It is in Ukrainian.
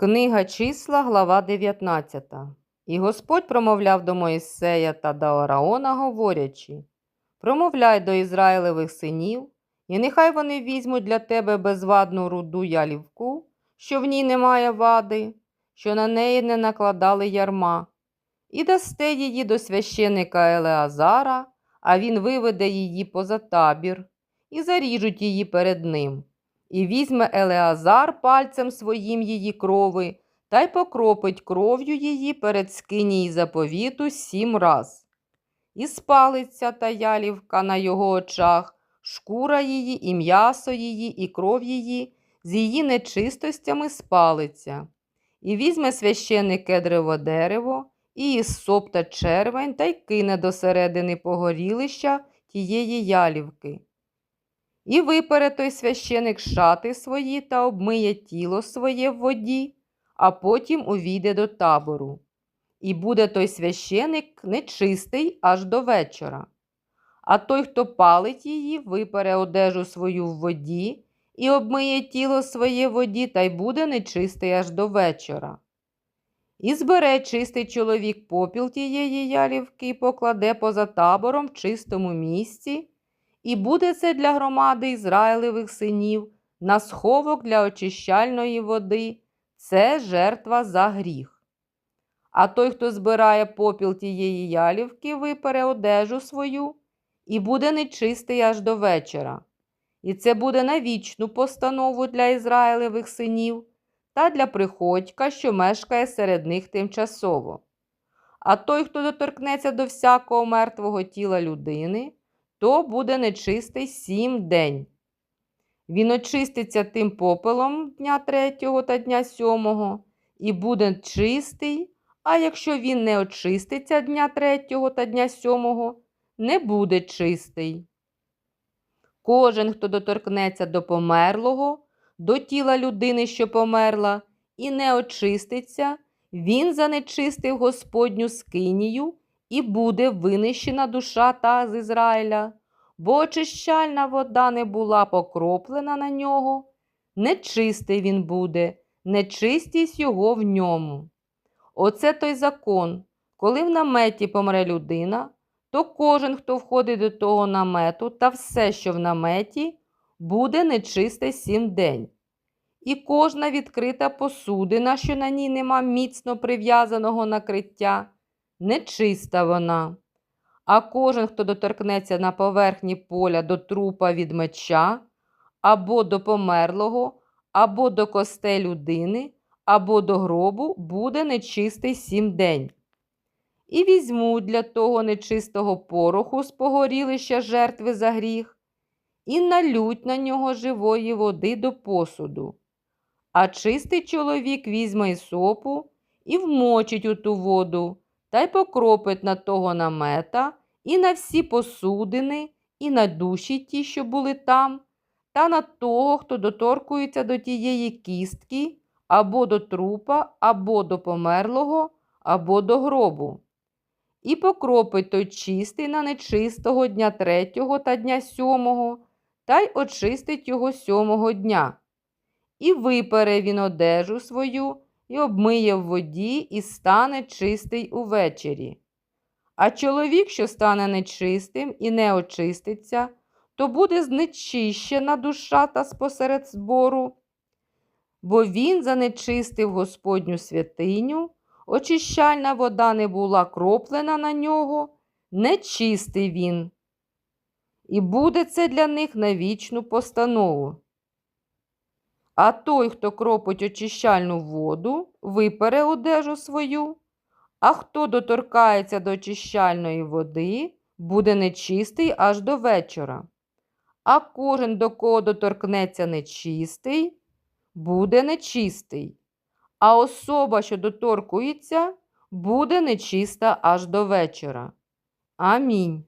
Книга числа, глава 19. І Господь промовляв до Моїсея та до Араона, говорячи: Промовляй до Ізраїлевих синів, і нехай вони візьмуть для тебе безвадну руду ялівку, що в ній немає вади, що на неї не накладали ярма, і дасте її до священика Елеазара, а він виведе її поза табір, і заріжуть її перед ним. І візьме Елеазар пальцем своїм її крови, та й покропить кров'ю її перед скинією заповіту сім раз. І спалиться та ялівка на його очах, шкура її, і м'ясо її, і кров її, з її нечистостями спалиться. І візьме священик кедрево дерево, і ісоп та червень, та й кине до середини погорілища тієї ялівки. І випере той священик шати свої та обмиє тіло своє в воді, а потім увійде до табору. І буде той священик нечистий аж до вечора. А той, хто палить її, випере одежу свою в воді і обмиє тіло своє в воді, та й буде нечистий аж до вечора. І збере чистий чоловік попіл тієї ялівки і покладе поза табором в чистому місці. І буде це для громади Ізраїлевих синів на сховок для очищальної води, це жертва за гріх. А той, хто збирає попіл тієї ялівки, випере одежу свою і буде нечистий аж до вечора. І це буде на вічну постанову для Ізраїлевих синів та для приходька, що мешкає серед них тимчасово. А той, хто доторкнеться до всякого мертвого тіла людини, то буде нечистий сім день. Він очиститься тим попелом дня третього та дня сьомого і буде чистий, а якщо він не очиститься дня третього та дня сьомого, не буде чистий. Кожен, хто доторкнеться до померлого, до тіла людини, що померла, і не очиститься, він занечистив Господню скинію і буде винищена душа та з Ізраїля, бо очищальна вода не була покроплена на нього, нечистий він буде, нечистість його в ньому. Оце той закон, коли в наметі помре людина, то кожен, хто входить до того намету та все, що в наметі, буде нечистий сім день. І кожна відкрита посудина, що на ній нема міцно прив'язаного накриття, нечиста вона. А кожен, хто доторкнеться на поверхні поля до трупа від меча, або до померлого, або до костей людини, або до гробу, буде нечистий сім день. І візьмуть для того нечистого пороху з погорілища жертви за гріх, і налють на нього живої води до посуду. А чистий чоловік візьме ісопу і вмочить у ту воду, та й покропить на того намета, і на всі посудини, і на душі ті, що були там, та на того, хто доторкується до тієї кістки, або до трупа, або до померлого, або до гробу. І покропить той чистий на нечистого дня третього та дня сьомого, та й очистить його сьомого дня. І випере він одежу свою, і обмиє в воді, і стане чистий увечері. А чоловік, що стане нечистим і не очиститься, то буде знечищена душа та спосеред збору, бо він занечистив Господню святиню, очищальна вода не була кроплена на нього, нечистий він. І буде це для них на вічну постанову. А той, хто кропить очищальну воду, випере одежу свою, а хто доторкається до очищальної води, буде нечистий аж до вечора. А кожен, до кого доторкнеться нечистий, буде нечистий, а особа, що доторкується, буде нечиста аж до вечора. Амінь.